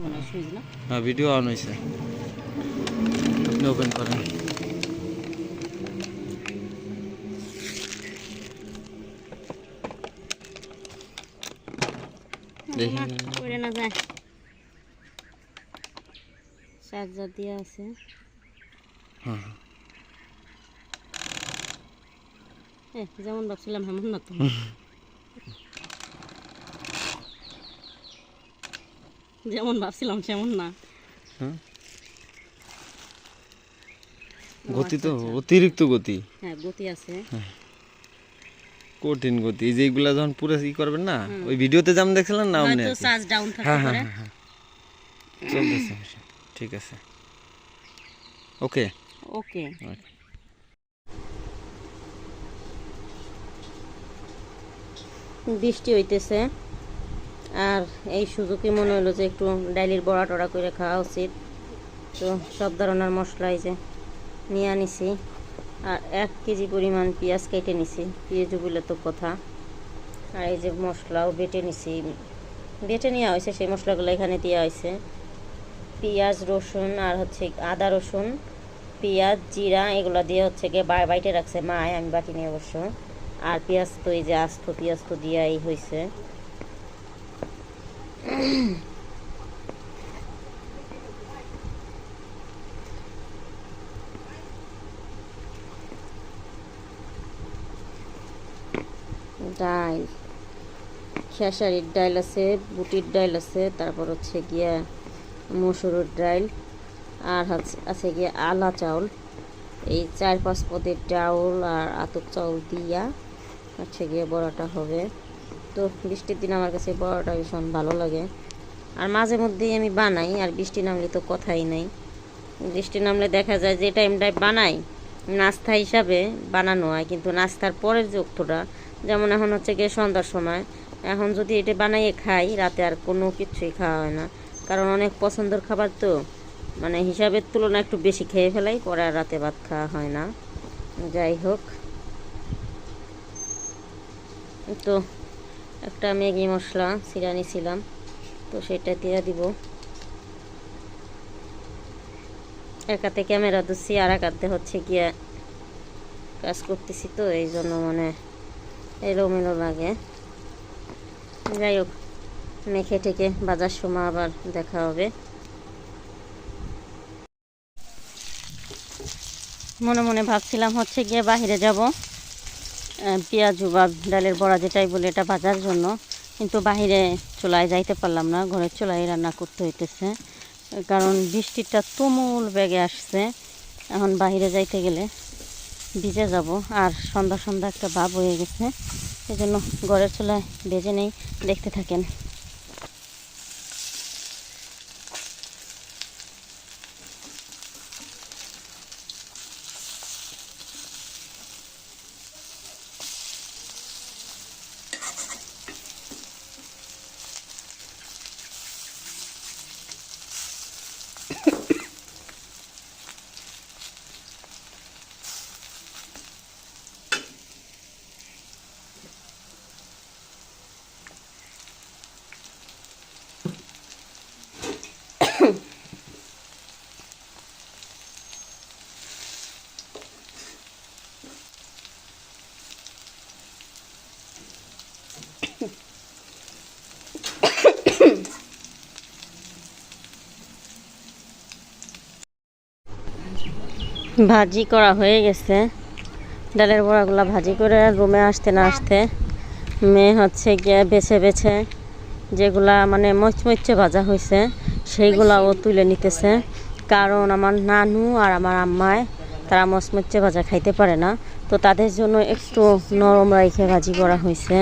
হয় হ্যাঁ video on হয়েছে। আপনি ওপেন করেন। চার্জার দিয়ে আছে হ্যাঁ। এ, যেমন ভাবছিলাম এমন না তো। যেমন ভাবছিলাম সেমন না। হ্যাঁ গতি তো অতিরিক্ত গতি। হ্যাঁ গতি আছে। কঠিন গতি। এই যে এইগুলা যখন পুরো ই করবেন না ওই ভিডিওতে যেমন দেখছিলেন না হয়তো চার্জ ডাউন থাকতে হ্যাঁ হ্যাঁ পারে। হ্যাঁ হ্যাঁ। চলতেছে ঠিক আছে। ওকে। ওকে। বৃষ্টি হইতেছে। আর এই সুযোগে মনে হলো যে একটু ডাইলির বড়া টড়া করে খাওয়া উচিত। তো সব ধরনের মশলা যে নিয়ে আনিছি। আর এক কেজি পরিমাণ পেঁয়াজ কেটে নিছি। পেঁয়াজ বলে তো কথা। আর এই যে মশলাও বেটে নিছি। বেটে নেওয়া হয়েছে, সেই মশলাগুলো এখানে দেওয়া হয়েছে। পেঁয়াজ, রসুন আর হচ্ছে আদা, রসুন, পেঁয়াজ, জিরা, এগুলো দিয়ে হচ্ছে গিয়ে বাইটে রাখছে। মায় আমি বাটি নিয়ে অবশ্য। আর পেঁয়াজ তো এই যে আস্ত, পেঁয়াজ তো দিয়াই হয়েছে। ডাল। খেসারির ডাল আছে, বুটির ডাল আছে, তারপর হচ্ছে গিয়া মসুরের ডাল, আর আছে গিয়া আলা চাউল। এই চার পাঁচ পদের চাউল আর আতপ চাউল দিয়া হচ্ছে গিয়ে বড়াটা হবে। তো বৃষ্টির দিন আমার কাছে বড়াটা ভীষণ ভালো লাগে। আর মাঝে মধ্যেই আমি বানাই, আর বৃষ্টি নামলে তো কথাই নাই। বৃষ্টি নামলে দেখা যায় যে টাইমটায় বানাই, নাস্তা হিসাবে বানানো হয়, কিন্তু নাস্তার পরের যে অক্তটা যেমন এখন হচ্ছে গিয়ে সন্ধ্যার সময়, এখন যদি এটা বানাইয়ে খাই, রাতে আর কোনো কিছুই খাওয়া হয় না। কারণ অনেক পছন্দের খাবার তো মানে হিসাবের তুলনায় একটু বেশি খেয়ে ফেলাই, পরে আর রাতে ভাত খাওয়া হয় না। যাই হোক। তো একটা ম্যাগি মশলা ছিঁড়া নিছিলাম, তো সেটা দিয়ে দিব। একাতে ক্যামেরা ধরছি, আর একাতে হচ্ছে গিয়ে কাজ করতেছি তো, এই জন্য মানে এলোমেলো লাগে। যাই হোক, মেখে টেকে বাজার সময় আবার দেখা হবে। মনে মনে ভাবছিলাম হচ্ছে গিয়ে বাইরে যাব। পেঁয়াজু বা ডালের বড়া যেটাই বলে এটা ভাজার জন্য। কিন্তু বাহিরে চুলায় যাইতে পারলাম না, ঘরের চুলায় রান্না করতে হইতেছে। কারণ বৃষ্টিটা তুমুল বেগে আসছে। এখন বাহিরে যাইতে গেলে ভিজে যাব। আর সন্ধ্যা সন্ধ্যা একটা ভাব হয়ে গেছে। এই জন্য ঘরের চুলায় ভেজে নেই। দেখতে থাকেন। ভাজি করা হয়ে গেছে। ডালের বড়াগুলো ভাজি করে রুমে আসতে না আসতে মেয়ে হচ্ছে গিয়ে বেছে বেছে যেগুলা মানে মচমচে ভাজা হয়েছে সেইগুলাও তুলে নিতেছে। কারণ আমার নানু আর আমার আম্মায় তারা মচমচে ভাজা খাইতে পারে না। তো তাদের জন্য একটু নরম রাইখে ভাজি করা হয়েছে।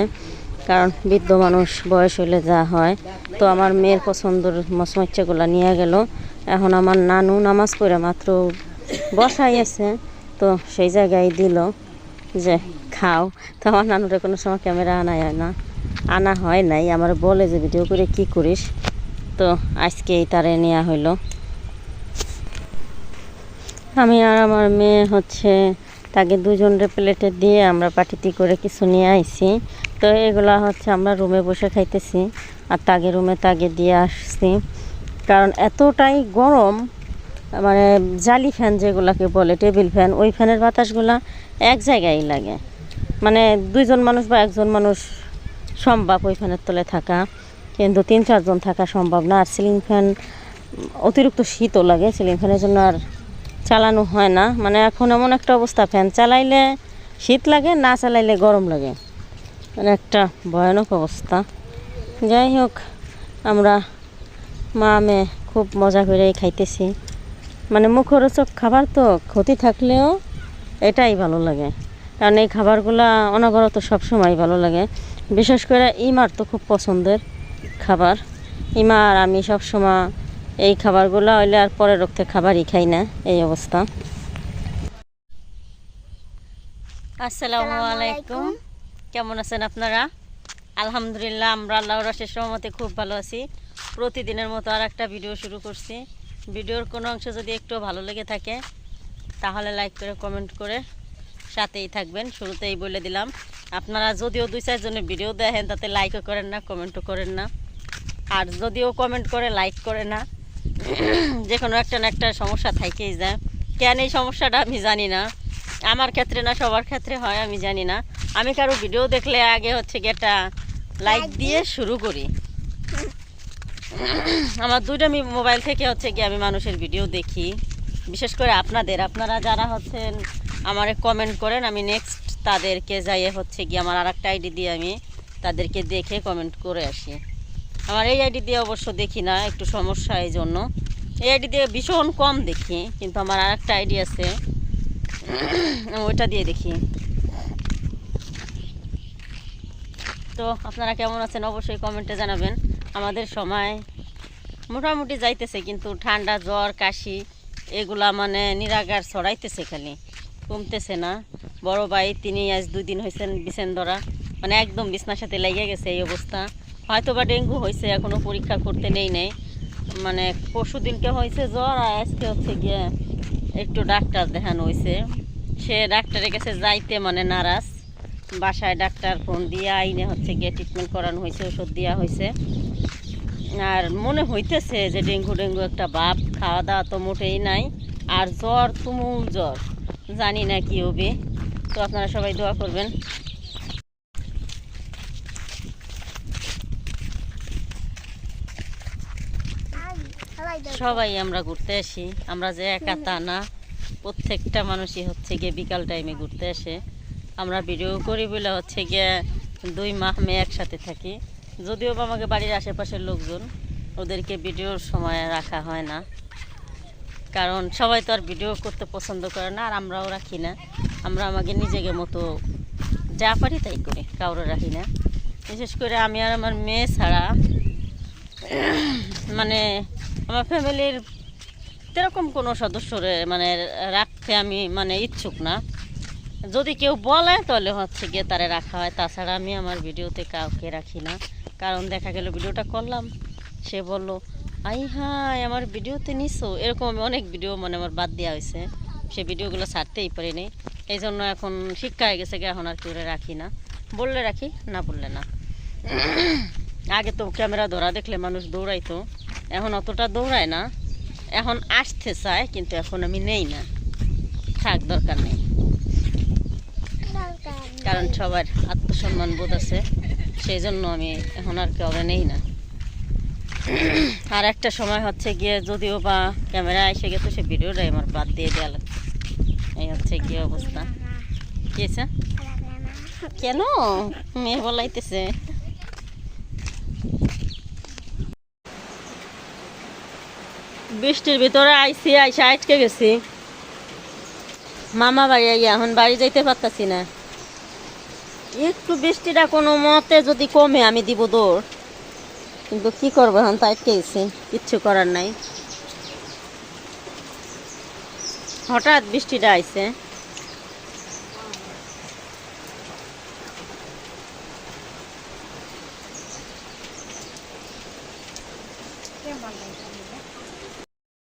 কারণ বৃদ্ধ মানুষ বয়স হলে যা হয়। তো আমার মেয়ের পছন্দর মচমচেগুলো নিয়ে গেল। এখন আমার নানু নামাজ পড়ে মাত্র বসাই আছে, তো সেই জায়গায় দিল যে, খাও। তো আমার নানুরে কোনো সময় ক্যামেরা আনা হয় না, আনা হয় নাই। আমার বলে যে, ভিডিও করে কি করিস? তো আজকেই তারে নেওয়া হইল। আমি আর আমার মেয়ে হচ্ছে, তাকে দুজনের প্লেটে দিয়ে আমরা পাটিতি করে কিছু নিয়ে আইছি। তো এগুলা হচ্ছে আমরা রুমে বসে খাইতেছি, আর তাগে রুমে তাগে দিয়ে আসছি। কারণ এতটাই গরম মানে জালি ফ্যান যেগুলাকে বলে, টেবিল ফ্যান, ওই ফ্যানের বাতাসগুলা এক জায়গায় লাগে। মানে দুইজন মানুষ বা একজন মানুষ সম্ভব ওই ফ্যানের তলে থাকা, কিন্তু তিন চারজন থাকা সম্ভব না। আর সিলিং ফ্যান অতিরিক্ত শীতও লাগে, সিলিং ফ্যানের জন্য আর চালানো হয় না। মানে এখন এমন একটা অবস্থা, ফ্যান চালাইলে শীত লাগে, না চালাইলে গরম লাগে। মানে একটা ভয়ানক অবস্থা। যাই হোক, আমরা মা মেয়ে খুব মজা করে খাইতেছি। মানে মুখরোচক খাবার তো ক্ষতি থাকলেও এটাই ভালো লাগে। কারণ এই খাবারগুলা অনবরত সবসময় ভালো লাগে। বিশেষ করে ইমার তো খুব পছন্দের খাবার। ইমার আমি সবসময় এই খাবারগুলো হইলে আর পরের রক্তে খাবারই খাই না এই অবস্থা। আসসালামু আলাইকুম। কেমন আছেন আপনারা? আলহামদুলিল্লাহ আমরা আল্লাহর রসের সহমতে খুব ভালো আছি। প্রতিদিনের মতো আর একটা ভিডিও শুরু করছি। ভিডিওর কোনো অংশ যদি একটু ভালো লেগে থাকে তাহলে লাইক করে কমেন্ট করে সাথেই থাকবেন। শুরুতেই বলে দিলাম আপনারা যদিও দুই চারজনের ভিডিও দেখেন তাতে লাইকও করেন না কমেন্টও করেন না। আর যদিও কমেন্ট করে লাইক করে না যে কোনো একটা না একটা সমস্যা থাকেই যায়। কেন এই সমস্যাটা আমি জানি না। আমার ক্ষেত্রে না সবার ক্ষেত্রে হয় আমি জানি না। আমি কারও ভিডিও দেখলে আগে হচ্ছে কি একটা লাইক দিয়ে শুরু করি। আমার দুইটা মোবাইল থেকে হচ্ছে কি আমি মানুষের ভিডিও দেখি। বিশেষ করে আপনাদের। আপনারা যারা হচ্ছেন, আমারে কমেন্ট করেন, আমি নেক্সট তাদেরকে যাইয়ে হচ্ছে কি আমার আর একটা আইডি দিয়ে আমি তাদেরকে দেখে কমেন্ট করে আসি। আমার এই আইডি দিয়ে অবশ্য দেখি না, একটু সমস্যা এই জন্য। এই আইডি দিয়ে ভীষণ কম দেখি, কিন্তু আমার আর একটা আইডি আছে। ওইটা দিয়ে দেখি। তো আপনারা কেমন আছেন? অবশ্যই কমেন্টে জানাবেন। আমাদের সময় মোটামুটি যাইতেছে, কিন্তু ঠান্ডা, জ্বর, কাশি, এগুলা মানে নিরাগার ছড়াইতেছে খালি, কমতেছে না। বড় ভাই তিনি আজ দুই দিন হয়েছেন বিছেন ধরা মানে একদম বিছনার সাথে লেগে গেছে এই অবস্থা। হয়তো বা ডেঙ্গু হয়েছে এখনও পরীক্ষা করতে নেই নেই। মানে পরশু দিনকে হয়েছে জ্বর, আর আজকে হচ্ছে গিয়ে একটু ডাক্তার দেখানো হয়েছে সে ডাক্তারের কাছে যাইতে মানে নারাজ। বাসায় ডাক্তার ফোন দিয়ে আইনে হচ্ছে গিয়ে ট্রিটমেন্ট করানো হয়েছে ওষুধ দেওয়া হয়েছে আর মনে হইতেছে যে ডেঙ্গু ডেঙ্গু একটা বাপ, খাওয়া দাওয়া তো মোটেই নাই। আর জ্বর, তুমুল জ্বর, জানি না কি হবে। তো আপনারা সবাই দোয়া করবেন। সবাই আমরা ঘুরতে আসি। আমরা যে একা তা না, প্রত্যেকটা মানুষই হচ্ছে গিয়ে বিকাল টাইমে ঘুরতে আসে। আমরা ভিডিও করি বলে হচ্ছে গিয়ে দুই মাহ মেয়ে একসাথে থাকি। যদিও বা আমাকে বাড়ির আশেপাশের লোকজন, ওদেরকে ভিডিওর সময় রাখা হয় না। কারণ সবাই তো আর ভিডিও করতে পছন্দ করে না, আর আমরাও রাখি না। আমরা আমাকে নিজেকে মতো যা পারি তাই করি, কাউরে রাখি না। বিশেষ করে আমি আর আমার মেয়ে ছাড়া মানে আমার ফ্যামিলির সেরকম কোনো সদস্যরে মানে রাখতে আমি মানে ইচ্ছুক না। যদি কেউ বলে, তাহলে হচ্ছে গিয়ে তারে রাখা হয়। তাছাড়া আমি আমার ভিডিওতে কাউকে রাখি না। কারণ দেখা গেল ভিডিওটা করলাম, সে বলল, আই হাই আমার ভিডিওতে নিছো? এরকম আমি অনেক ভিডিও মানে আমার বাদ দেওয়া হয়েছে। সে ভিডিওগুলো ছাড়তেই পারিনি। এই জন্য এখন শিক্ষা হয়ে গেছে এখন আর কেউ রাখি না। বললে রাখি, না বললে না। আগে তো ক্যামেরা ধরা দেখলে মানুষ দৌড়াইতো। এখন অতটা দৌড়ায় না। এখন আসতে চায়, কিন্তু এখন আমি নেই না। থাক, দরকার নেই। কারণ সবার আত্মসম্মান বোধ আছে, সেই জন্য আমি এখন আর কাউরে নেই না। আর একটা সময় হচ্ছে গিয়ে যদিও বা ক্যামেরা এসে গেছে, সে ভিডিওটাই আমার বাদ দিয়ে দেওয়া লাগছে। এই হচ্ছে গিয়ে অবস্থা। কি হয়েছে? কেন? মেয়ে বলাইতেছে। বৃষ্টির ভিতরে আইসি, আইসা আটকে গেছি। মামা বাড়ি এখন বাড়ি যাইতে পারতাছি না। একটু বৃষ্টিটা কোনো মতে যদি কমে, আমি দিব দৌড়। কিন্তু কি করব এখন? তো আটকে গেছি। কিচ্ছু করার নাই। হঠাৎ বৃষ্টিটা আইছে।